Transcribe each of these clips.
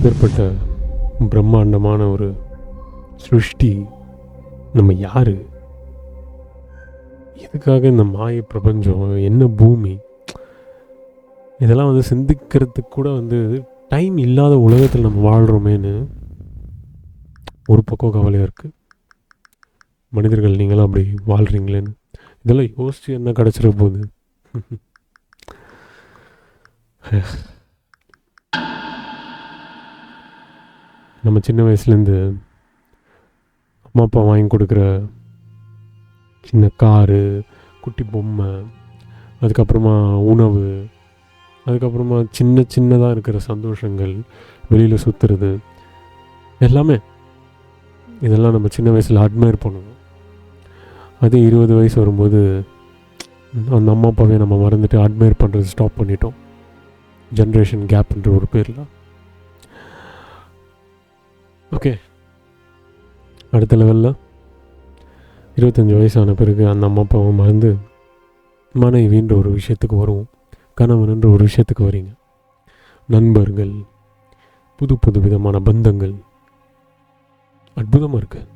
அப்பேற்பட்ட பிரம்மாண்டமான ஒரு சிருஷ்டி நம்ம யார்? எதுக்காக இந்த மாய பிரபஞ்சம்? என்ன பூமி? இதெல்லாம் வந்து சிந்திக்கிறதுக்கு கூட வந்து டைம் இல்லாத உலகத்தில் நம்ம வாழ்கிறோமேன்னு ஒரு பக்கம் கவலையாக இருக்குது மனிதர்கள் நீங்களும் அப்படி வாழ்கிறீங்களேன்னு இதெல்லாம் யோசித்து என்ன கிடச்சிட போகுது? நம்ம சின்ன வயசுலேருந்து அம்மா அப்பா வாங்கி கொடுக்குற சின்ன காரு குட்டி பொம்மை அதுக்கப்புறமா உணவு அதுக்கப்புறமா சின்ன சின்னதாக இருக்கிற சந்தோஷங்கள் வெளியில் சுற்றுறது எல்லாமே இதெல்லாம் நம்ம சின்ன வயசில் அட்மையர் பண்ணுவோம். அது இருபது வயசு வரும்போது அந்த அம்மா அப்பாவே நம்ம மறந்துட்டு அட்மையர் பண்ணுறது ஸ்டாப் பண்ணிட்டோம். ஜென்ரேஷன் கேப்ன்ற ஒரு பேரில். ஓகே அடுத்த லெவலில் இருபத்தஞ்சி வயசான பிறகு அந்த அம்மா அப்பாவும் மறந்து மனைவின்ற ஒரு விஷயத்துக்கு வருவோம். கணவன்ன்ற ஒரு விஷயத்துக்கு வரீங்க. நண்பர்கள் புது புது விதமான பந்தங்கள். அற்புதமாக இருக்குது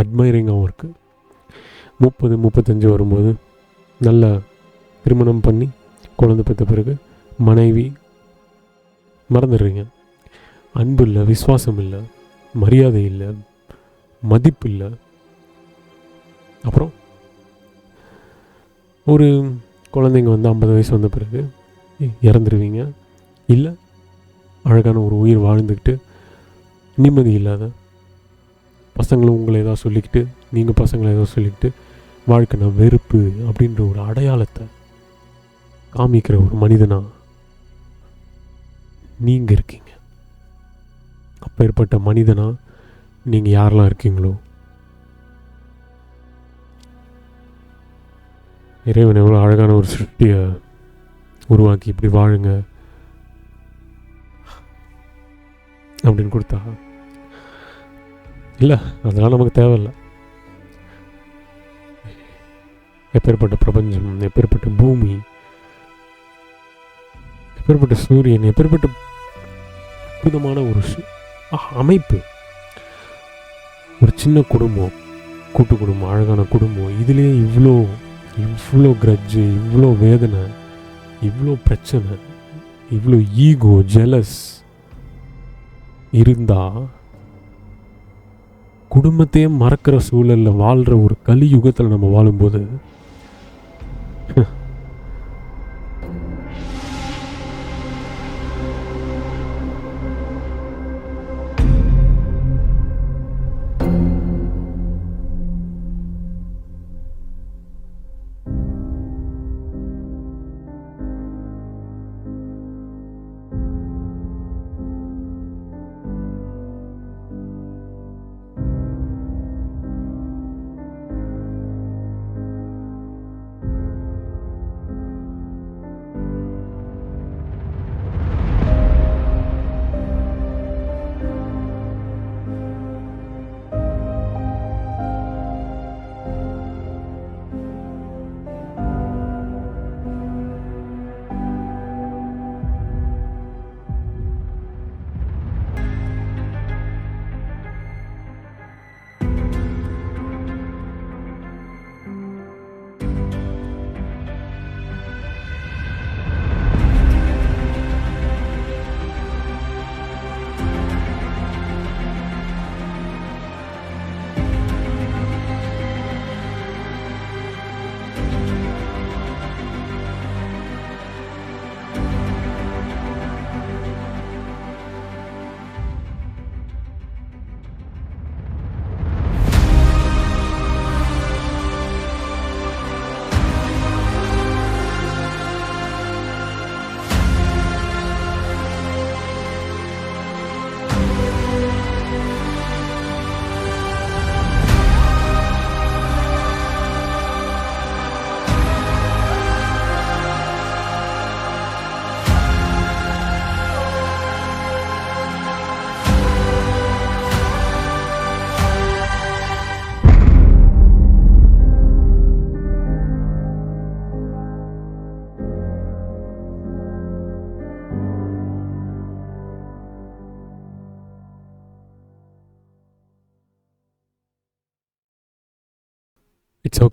அட்மைரிங்காகவும் இருக்குது முப்பது முப்பத்தஞ்சு வரும்போது நல்ல திருமணம் பண்ணி குழந்தை பெற்ற பிறகு மனைவி மறந்துடுறீங்க. அன்பு இல்லை விசுவாசம் இல்லை மரியாதை இல்லை மதிப்பு இல்லை. அப்புறம் ஒரு குழந்தைங்க வந்து ஐம்பது வயசு வந்த பிறகு இறந்துருவீங்க. இல்லை அழகான ஒரு உயிர் வாழ்ந்துக்கிட்டு நிம்மதி இல்லாத பசங்களும் உங்களை ஏதாவது சொல்லிக்கிட்டு நீங்கள் பசங்களை ஏதோ சொல்லிக்கிட்டு வாழ்க்கைனா வெறுப்பு அப்படின்ற ஒரு அடையாளத்தை காமிக்கிற ஒரு மனிதனாக நீங்கள் இருக்கீங்க. அப்பேற்பட்ட மனிதனாக நீங்கள் யாரெல்லாம் இருக்கீங்களோ? இறைவன் எவ்வளோ அழகான ஒரு சிருஷ்டியை உருவாக்கி இப்படி வாழுங்க அப்படின்னு கொடுத்தா. இல்லை அதெல்லாம் நமக்கு தேவையில்லை. எப்பேற்பட்ட பிரபஞ்சம் எப்பேற்பட்ட பூமி எப்பேற்பட்ட சூரியன் எப்பேற்பட்ட அற்புதமான ஒரு சு- அமைப்பு. ஒரு சின்ன குடும்பம் கூட்டு குடும்பம் அழகான குடும்பம். இதுலேயே இவ்வளோ இவ்வளோ கிரட்ஜு இவ்வளோ வேதனை இவ்வளோ பிரச்சனை இவ்வளோ ஈகோ ஜெலஸ் இருந்தால் குடும்பத்தையே மறக்கிற சூழலில் வாழ்கிற ஒரு கலியுகத்தில் நம்ம வாழும்போது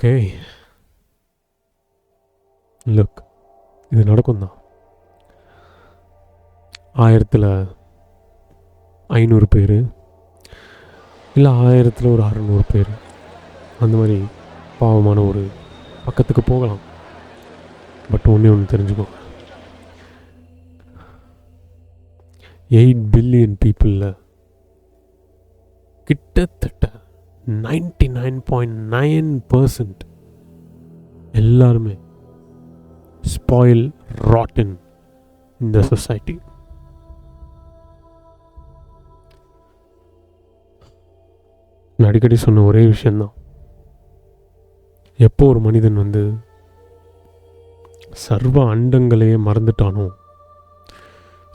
ஓகே லுக் இது நடக்கும் தான் ஆயிரத்தில் ஐநூறு பேர் இல்லை ஆயிரத்தில் ஒரு அறநூறு பேர் அந்த மாதிரி பாவமான ஒரு பக்கத்துக்கு போகலாம். பட் ஒன்றே ஒன்று தெரிஞ்சுக்கோ எயிட் பில்லியன் பீப்புளில் கிட்டத்தட்ட ninety nine point nine percent எல்லாருமே ஸ்பாயில் ராட்டின் இந்த சொசைட்டி நான் அடிக்கடி சொன்ன ஒரே விஷயந்தான் எப்போ ஒரு மனிதன் வந்து சர்வ அண்டங்களையே மறந்துட்டானோ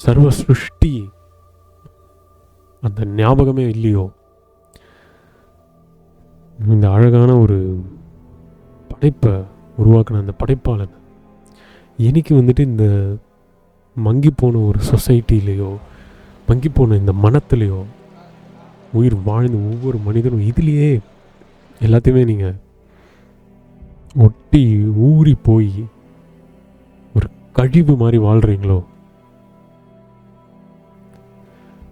சர்வ சிருஷ்டி அந்த ஞாபகமே இல்லையோ இந்த அழகான ஒரு படைப்பை உருவாக்கின அந்த படைப்பாளன் எனக்கு வந்துட்டு இந்த மங்கி போன ஒரு சொசைட்டிலேயோ மங்கி போன இந்த மனத்துலேயோ உயிர் வாழ்ந்த ஒவ்வொரு மனிதனும் இதுலேயே எல்லாத்தையுமே நீங்கள் ஒட்டி ஊறி போய் ஒரு கழிவு மாதிரி வாழ்கிறீங்களோ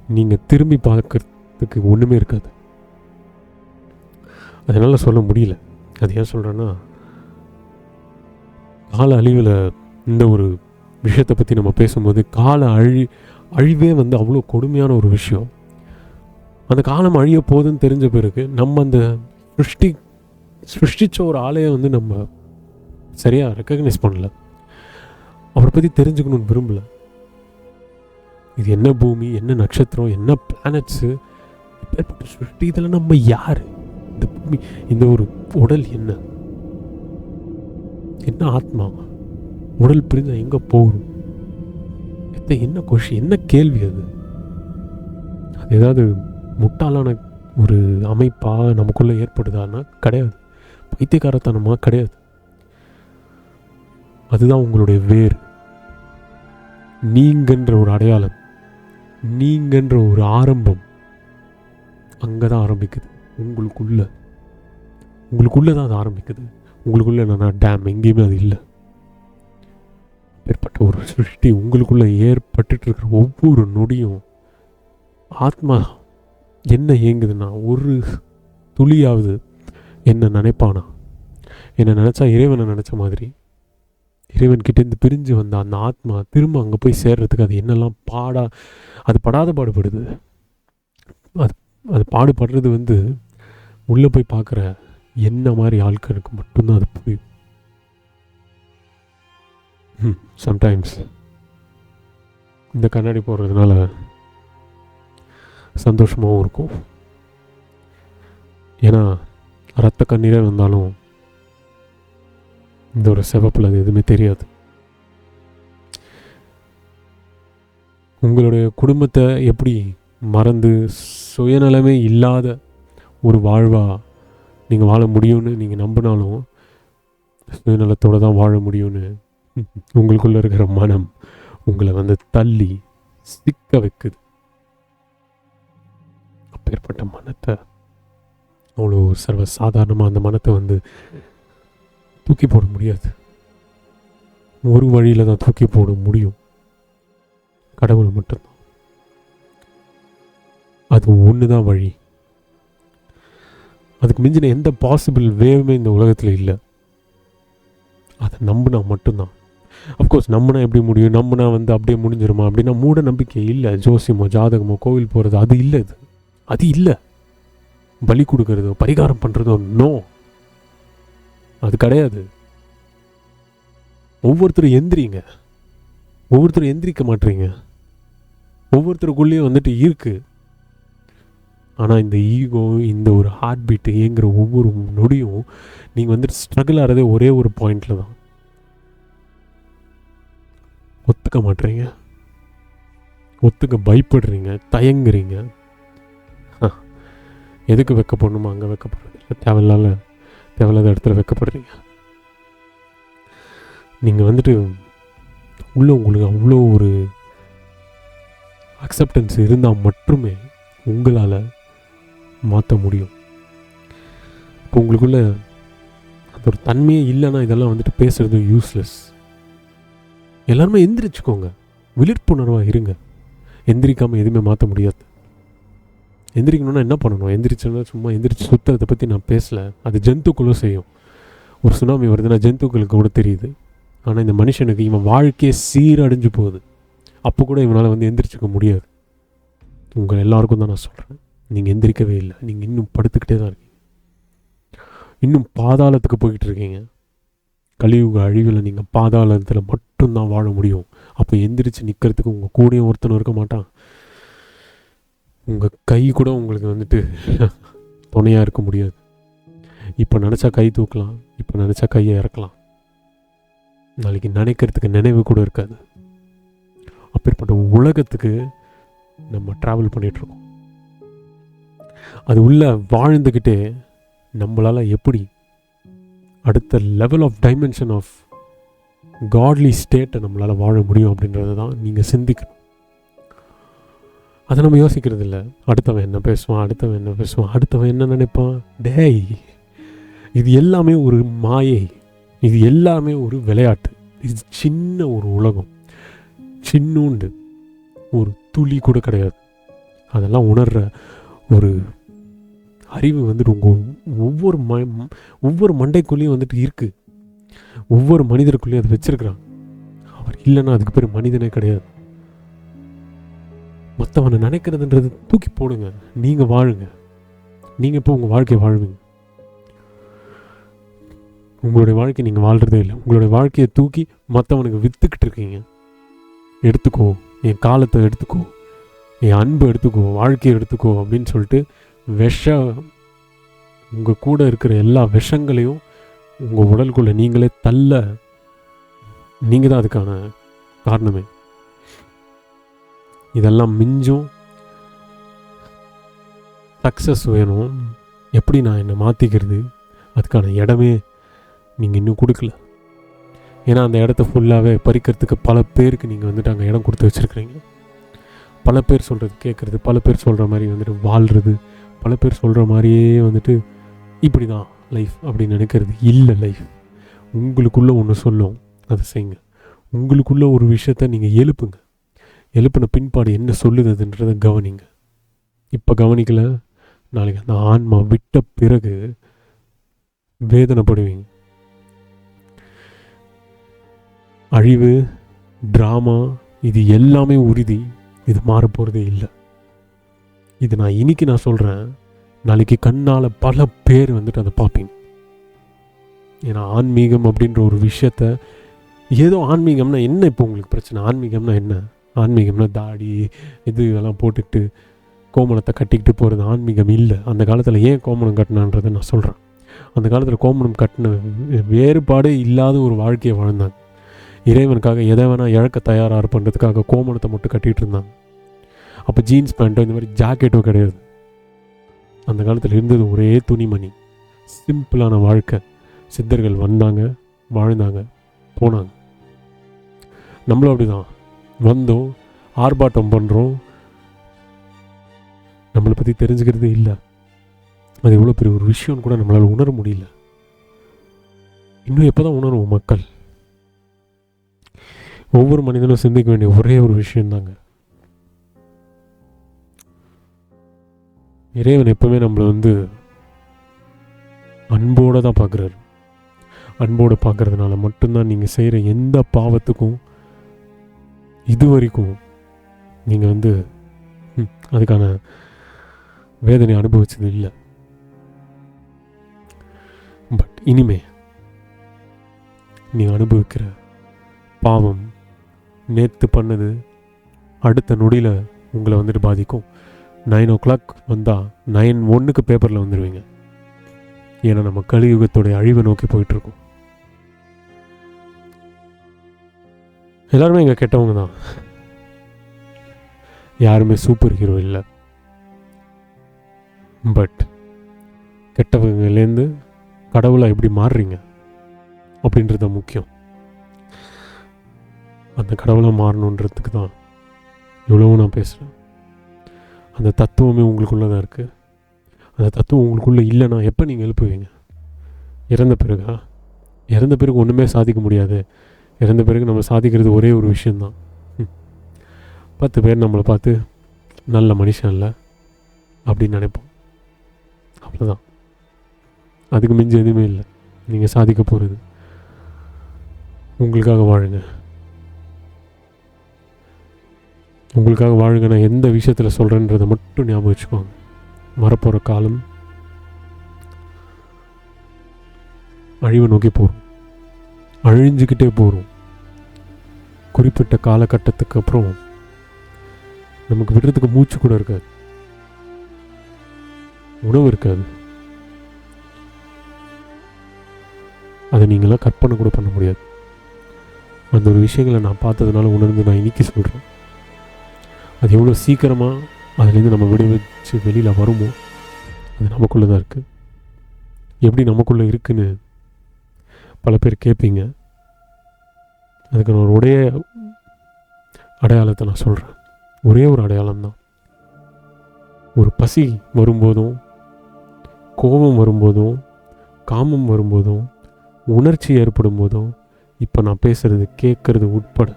நீங்கள் திரும்பி பார்க்கறதுக்கு ஒன்றுமே இருக்காது. அதனால் சொல்ல முடியல. அது ஏன் சொல்கிறேன்னா கால அழிவில் இந்த ஒரு விஷயத்தை பற்றி நம்ம பேசும்போது கால அழி அழிவே வந்து அவ்வளோ கொடுமையான ஒரு விஷயம். அந்த காலம் அழிய போகுதுன்னு தெரிஞ்ச பிறகு நம்ம அந்த சிருஷ்டி சிருஷ்டித்த ஒரு ஆலையை வந்து நம்ம சரியாக ரெக்கக்னைஸ் பண்ணல. அவரை பற்றி தெரிஞ்சுக்கணும்னு விரும்பல. இது என்ன பூமி என்ன நட்சத்திரம் என்ன பிளானட்ஸு இப்பேற்பட்ட சிருஷ்டி இதில் நம்ம யார்? இந்த பூமி இந்த ஒரு உடல் என்ன? என்ன ஆத்மா? உடல் பிரிஞ்சா எங்கே போகும்? எத்த என்ன கொஷி என்ன கேள்வி அது? அது ஏதாவது முட்டாளான ஒரு அமைப்பாக நமக்குள்ளே ஏற்படுதான்னா கிடையாது. பைத்தியக்காரத்தனமாக கிடையாது. அதுதான் உங்களுடைய வேர் நீங்கன்ற ஒரு அடையாளம் நீங்கன்ற ஒரு ஆரம்பம் அங்கே தான் ஆரம்பிக்குது. உங்களுக்குள்ள. உங்களுக்குள்ளே தான் அது ஆரம்பிக்குது. உங்களுக்குள்ள என்னென்னா டேம் எங்கேயுமே அது இல்லை. ஏற்பட்ட ஒரு சிருஷ்டி உங்களுக்குள்ளே ஏற்பட்டுட்டு இருக்கிற ஒவ்வொரு நொடியும் ஆத்மா என்ன ஏங்குதுன்னா ஒரு துளியாவது என்ன நினைப்பானா? என்னை நினச்சா இறைவனை நினச்ச மாதிரி. இறைவன் கிட்டேருந்து பிரிஞ்சு வந்த அந்த ஆத்மா திரும்ப அங்கே போய் சேர்றதுக்கு அது என்னெல்லாம் பாடா அது படாத பாடுபடுது. அது அது பாடுபடுறது வந்து உள்ளே போய் பார்க்குற என்ன மாதிரி ஆட்களுக்கு மட்டும்தான் அது புரியும். சம்டைம்ஸ் இந்த கண்ணாடி போடுறதுனால சந்தோஷமாகவும் இருக்கும். ஏன்னா ரத்த கண்ணீரே வந்தாலும் இந்த ஒரு சிவப்பில் அது எதுவுமே தெரியாது. உங்களுடைய குடும்பத்தை எப்படி மறந்து சுயநலமே இல்லாத ஒரு வாழ்வா நீங்கள் வாழ முடியும்னு நீங்கள் நம்பினாலும் சுயநலத்தோடு தான் வாழ முடியும்னு உங்களுக்குள்ளே இருக்கிற மனம் உங்களை வந்து தள்ளி சிக்க வைக்குது. அப்பேற்பட்ட மனத்தை அவ்வளோ சர்வ சாதாரணமாக அந்த மனத்தை வந்து தூக்கி போட முடியாது. ஒரு வழியில் தான் தூக்கி போட முடியும். கடவுள் மட்டும்தான். அது ஒன்று தான் வழி. அதுக்கு மிஞ்சின எந்த பாசிபிள் வேவுமே இந்த உலகத்தில் இல்லை. அதை நம்பினா மட்டும்தான். அஃப்கோர்ஸ் நம்மனா எப்படி முடியும்? நம்பினா வந்து அப்படியே முடிஞ்சிருமா? அப்படின்னா மூட நம்பிக்கை இல்லை. ஜோசியமோ ஜாதகமோ கோவில் போகிறது அது இல்லை இது. அது இல்லை. பலி கொடுக்கறதோ பரிகாரம் பண்ணுறதோ நோ அது கிடையாது. ஒவ்வொருத்தரும் எந்திரிங்க. ஒவ்வொருத்தரும் எந்திரிக்க மாட்டீங்க. ஒவ்வொருத்தருக்குள்ளேயும் வந்துட்டு இருக்கு. ஆனால் இந்த ஈகோ இந்த ஒரு ஹார்ட் பீட்டு இயங்குற ஒவ்வொரு நொடியும் நீங்கள் வந்துட்டு ஸ்ட்ரகிள் ஆகிறதே ஒரே ஒரு பாயிண்டில் தான். ஒத்துக்க மாட்டுறீங்க ஒத்துக்க பயப்படுறீங்க தயங்குறீங்க. எதுக்கு வைக்கப்படணுமோ அங்கே வைக்கப்படுறது இல்லை. தேவையில்லாத தேவையில்லாத இடத்துல வைக்கப்படுறீங்க. நீங்கள் வந்துட்டு உள்ளே உங்களுக்கு அவ்வளோ ஒரு அக்செப்டன்ஸ் இருந்தால் மட்டுமே உங்களால் மாற்ற முடியும். இப்போ உங்களுக்குள்ள அந்த ஒரு தன்மையே இல்லைன்னா இதெல்லாம் வந்துட்டு பேசுகிறது யூஸ்லெஸ் எல்லாருமே எந்திரிச்சுக்கோங்க. விழிப்புணர்வாக இருங்க. எந்திரிக்காமல் எதுவுமே மாற்ற முடியாது. எந்திரிக்கணும்னா என்ன பண்ணணும்? எந்திரிச்சோன்னா சும்மா எந்திரிச்சு சுற்றுறதை பற்றி நான் பேசலை. அது ஜந்துக்களும் செய்யும். ஒரு சுனாமி வருதுன்னா ஜந்துக்களுக்கு கூட தெரியுது. ஆனால் இந்த மனுஷனுக்கு இவன் வாழ்க்கையே சீரடைஞ்சு போகுது. அப்போ கூட இவனால் வந்து எந்திரிச்சிக்க முடியாது. உங்கள் எல்லாருக்கும் தான் நான் சொல்கிறேன் நீங்கள் எந்திரிக்கவே இல்லை. நீங்கள் இன்னும் படுத்துக்கிட்டே தான் இருக்கீங்க. இன்னும் பாதாளத்துக்கு போய்கிட்டு இருக்கீங்க. கலியுக அழிவில் நீங்கள் பாதாளத்தில் மட்டும்தான் வாழ முடியும். அப்போ எந்திரிச்சு நிற்கிறதுக்கு உங்கள் கூடயும் ஒருத்தனும் இருக்க மாட்டான். உங்கள் கை கூட உங்களுக்கு வந்துட்டு துணையாக இருக்க முடியாது. இப்போ நினச்சா கை தூக்கலாம். இப்போ நினச்சா கையை இறக்கலாம். நாளைக்கு நினைக்கிறதுக்கு நினைவு கூட இருக்காது. அப்பேற்பட்ட உலகத்துக்கு நம்ம ட்ராவல் பண்ணிகிட்ருக்கோம் அது உள்ளே வாழ்ந்துக்கிட்டே நம்மளால் எப்படி அடுத்த level of dimension of godly ஸ்டேட்டை நம்மளால் வாழ முடியும் அப்படின்றத தான் நீங்கள் சிந்திக்கணும். அதை நம்ம யோசிக்கிறது இல்லை. அடுத்தவன் என்ன பேசுவான் அடுத்தவன் என்ன பேசுவான் அடுத்தவன் என்ன நினைப்பான்? டேய் இது எல்லாமே ஒரு மாயை. இது எல்லாமே ஒரு விளையாட்டு. இது சின்ன ஒரு உலகம். சின்னூண்டு. ஒரு துளி கூட கிடையாது. அதெல்லாம் உணர்கிற ஒரு அறிவு வந்துட்டு உங்கள் ஒவ்வொரு ம ஒவ்வொரு மண்டைக்குள்ளேயும் வந்துட்டு இருக்குது ஒவ்வொரு மனிதருக்குள்ளேயும் அதை வச்சிருக்கிறான். அவர் இல்லைன்னா அதுக்கு பேர் மனிதனே கிடையாது. மற்றவனை நினைக்கிறதுன்றது தூக்கி போடுங்க. நீங்கள் வாழுங்க. நீங்கள் இப்போ உங்கள் வாழ்க்கையை வாழ்வீங்க. உங்களுடைய வாழ்க்கை நீங்கள் வாழ்கிறதே இல்லை. உங்களுடைய வாழ்க்கையை தூக்கி மற்றவனுக்கு விற்றுக்கிட்டு இருக்கீங்க. எடுத்துக்கோ. என் காலத்தை எடுத்துக்கோ. என் அன்பு எடுத்துக்கோ. வாழ்க்கையை எடுத்துக்கோ அப்படின்னு சொல்லிட்டு விஷம் உங்கள் கூட இருக்கிற எல்லா விஷங்களையும் உங்கள் உடலுக்குள்ளே நீங்களே தள்ள நீங்கள் தான் அதுக்கான காரணமே. இதெல்லாம் மிஞ்சும். சக்ஸஸ் வேணும். எப்படி நான் என்னை மாற்றிக்கிறது அதுக்கான இடமே நீங்கள் இன்னும் கொடுக்கல. ஏன்னா அந்த இடத்த ஃபுல்லாகவே பறிக்கிறதுக்கு பல பேருக்கு நீங்கள் வந்துட்டு அங்கே இடம் கொடுத்து வச்சுருக்கிறீங்க. பல பேர் சொல்கிறது கேட்குறது பல பேர் சொல்கிற மாதிரி வந்துட்டு வாழ்கிறது பல பேர் சொல்கிற மாதிரியே வந்துட்டு இப்படி தான் லைஃப் அப்படின்னு நினைக்கிறது இல்லை லைஃப் உங்களுக்குள்ளே ஒன்று சொல்லும் அதை செய்யுங்க. உங்களுக்குள்ளே ஒரு விஷயத்த நீங்கள் எழுப்புங்க. எழுப்பின பின்பாடு என்ன சொல்லுதுன்றதை கவனிங்க. இப்போ கவனிக்கல நாளைக்கு அந்த ஆன்மா விட்ட பிறகு வேதனைப்படுவீங்க. அழிவு ட்ராமா இது எல்லாமே உறுதி. இது மாறப்போகிறதே இல்லை. இது நான் இன்னைக்கு நான் சொல்கிறேன் நாளைக்கு கண்ணால் பல பேர் வந்துட்டு அதை பார்ப்பீங்க. ஏன்னா ஆன்மீகம் அப்படின்ற ஒரு விஷயத்த ஏதோ ஆன்மீகம்னா என்ன இப்போ உங்களுக்கு பிரச்சனை? ஆன்மீகம்னா என்ன? ஆன்மீகம்னா தாடி இது இதெல்லாம் போட்டுக்கிட்டு கோமணத்தை கட்டிக்கிட்டு போகிறது ஆன்மீகம் இல்லை. அந்த காலத்தில் ஏன் கோமணம் கட்டினான்றதை நான் சொல்கிறேன் அந்த காலத்தில் கோமணம் கட்டின வேறுபாடே இல்லாத ஒரு வாழ்க்கையை வாழ்ந்தாங்க. இறைவனுக்காக எதை வேணால் இழக்க தயாராக இருப்பன்றதுக்காக கோமணத்தை மட்டும் கட்டிகிட்டு இருந்தாங்க. அப்போ ஜீன்ஸ் பேண்ட்டோ இந்த மாதிரி ஜாக்கெட்டோ கிடையாது. அந்த காலத்தில் இருந்தது ஒரே துணிமணி. சிம்பிளான வாழ்க்கை. சித்தர்கள் வந்தாங்க வாழ்ந்தாங்க போனாங்க. நம்மளும் அப்படிதான். வந்தோம் ஆர்ப்பாட்டம் பண்ணுறோம் நம்மளை பற்றி தெரிஞ்சுக்கிறதே இல்லை. அது எவ்வளோ பெரிய ஒரு விஷயம்னு கூட நம்மளால் உணர முடியல. இன்னும் எப்போ தான் உணருவோம் மக்கள்? ஒவ்வொரு மனிதனும் சிந்திக்க வேண்டிய ஒரே ஒரு விஷயந்தாங்க இறைவன் எப்போவுமே நம்மளை வந்து அன்போடு தான் பார்க்குறாரு. அன்போடு பார்க்கறதுனால மட்டும்தான் நீங்கள் செய்கிற எந்த பாவத்துக்கும் இது வரைக்கும் நீங்கள் வந்து ம், அதுக்கான வேதனை அனுபவிச்சது இல்லை. பட் இனிமே நீங்கள் அனுபவிக்கிற பாவம் நேற்று பண்ணது அடுத்த நொடியில் உங்களை வந்துட்டு பாதிக்கும். நைன் ஓ கிளாக் வந்தால் நைன் ஒன்றுக்கு பேப்பரில் வந்துடுவீங்க ஏன்னா நம்ம கலியுகத்துடைய அழிவை நோக்கி போயிட்டுருக்கோம். எல்லாருமே இங்கே கெட்டவங்க தான். யாருமே சூப்பர் ஹீரோ இல்லை. பட் கெட்டவங்கலேருந்து கடவுளை எப்படி மாறுறீங்க? அப்படின்றது முக்கியம். அந்த கடவுளை மாறணுன்றதுக்கு தான் இவ்வளவும் நான் பேசுகிறேன் அந்த தத்துவமே உங்களுக்குள்ளே தான் இருக்குது அந்த தத்துவம் உங்களுக்குள்ளே இல்லைன்னா எப்போ நீங்கள் எழுப்புவீங்க? இறந்த பிறகா? இறந்த பிறகு ஒன்றுமே சாதிக்க முடியாது. இறந்த பிறகு நம்ம சாதிக்கிறது ஒரே ஒரு விஷயந்தான் ம். பத்து பேர் நம்மளை பார்த்து நல்ல மனுஷன் இல்லை அப்படின்னு நினைப்போம். அவ்வளோதான் அதுக்கு மிஞ்சி எதுவுமே இல்லை. நீங்கள் சாதிக்க போகிறது உங்களுக்காக வாழுங்க. உங்களுக்காக வாழுங்க நான் எந்த விஷயத்தில் சொல்கிறேன்றதை மட்டும் ஞாபகம் வச்சுக்கோங்க. வரப்போகிற காலம் அழிவை நோக்கி போகிறோம் அழிஞ்சுக்கிட்டே போகிறோம் குறிப்பிட்ட காலகட்டத்துக்கு அப்புறம் நமக்கு விடுறதுக்கு மூச்சு கூட இருக்காது. உணவு இருக்காது. அதை நீங்களாம் கற்பனை கூட பண்ண முடியாது. அந்த ஒரு விஷயங்களை நான் பார்த்ததுனால உணர்ந்து நான் இன்னைக்கு சொல்கிறேன் அது எவ்வளோ சீக்கிரமாக அதுலேருந்து நம்ம விடுவிச்சு வெளியில் வருமோ? அது நமக்குள்ளே தான் இருக்குது எப்படி நமக்குள்ளே இருக்குன்னு பல பேர் கேட்பீங்க அதுக்கு நான் ஒரு ஒரே அடையாளத்தை நான் சொல்கிறேன் ஒரே ஒரு அடையாளம் தான் ஒரு பசி வரும்போதும் கோபம் வரும்போதும் காமம் வரும்போதும் உணர்ச்சி ஏற்படும் போதும் இப்போ நான் பேசுகிறது கேட்குறது உட்பட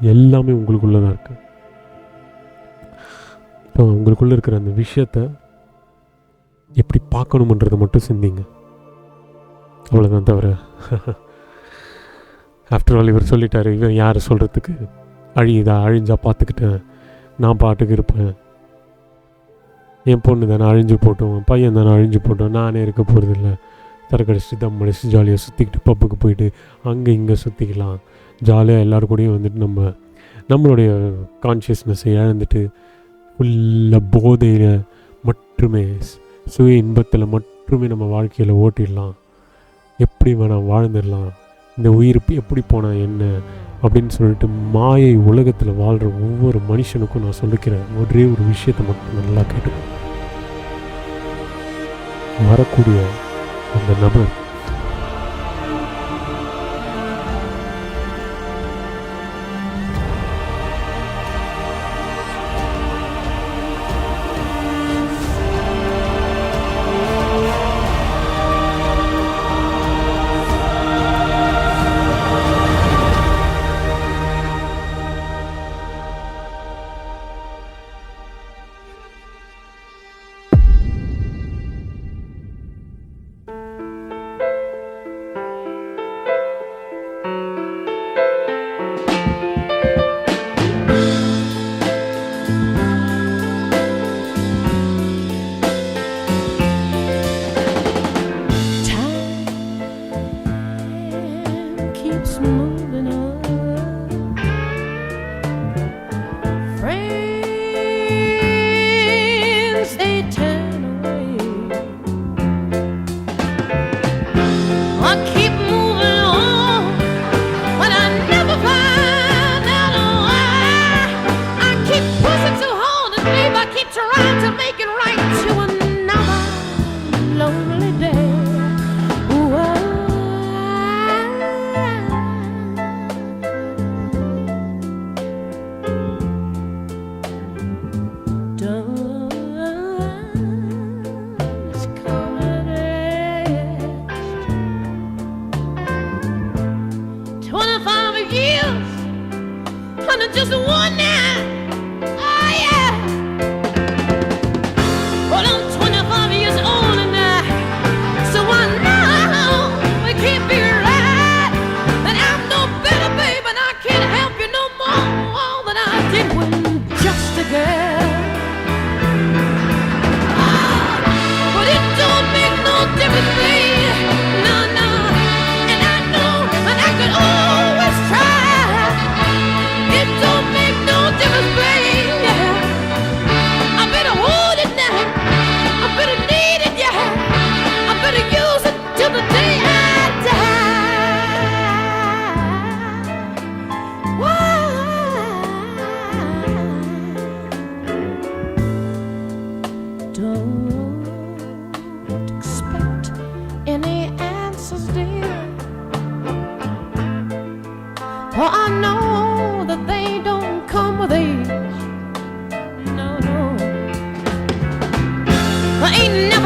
எல்லாமே உங்களுக்குள்ளே தான் இருக்குது இப்போ உங்களுக்குள்ளே இருக்கிற அந்த விஷயத்த எப்படி பார்க்கணுமன்றதை மட்டும் சிந்திங்க. அவ்வளோதான் தவிர. ஆஃப்டர் ஆல் இவர் சொல்லிட்டார் இவன் யார் சொல்கிறதுக்கு அழியுதா? அழிஞ்சா பார்த்துக்கிட்டேன். நான் பாட்டுக்கு இருப்பேன். என் பொண்ணு தானே அழிஞ்சு போட்டோம் பையன் தானே அழிஞ்சு போட்டோம் நானே இருக்க போகிறதில்ல தரக்கடிச்சிட்டு தம் அடிச்சு ஜாலியாக சுற்றிக்கிட்டு பப்புக்கு போயிட்டு அங்கே இங்கே சுற்றிக்கலாம் ஜாலியாக எல்லோரு கூடயும் வந்துட்டு நம்ம நம்மளுடைய கான்ஷியஸ்னஸை இழந்துட்டு ஃபுல்லாக போதையில் மட்டுமே சுய இன்பத்தில் மட்டுமே நம்ம வாழ்க்கையில் ஓட்டிடலாம். எப்படி வேணாம் வாழ்ந்துடலாம். இந்த உயிர் எப்படி போனால் என்ன அப்படின்னு சொல்லிட்டு மாயை உலகத்தில் வாழ்கிற ஒவ்வொரு மனுஷனுக்கும் நான் சொல்லிக்கிறேன் ஒரே ஒரு விஷயத்தை மட்டும் நல்லா கேட்டுக்கோ. வரக்கூடிய on the number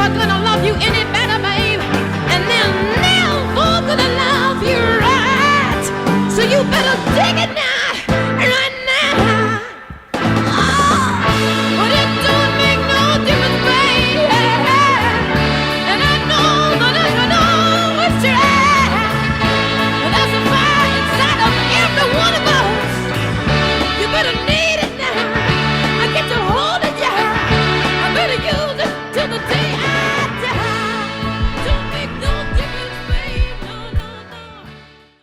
not gonna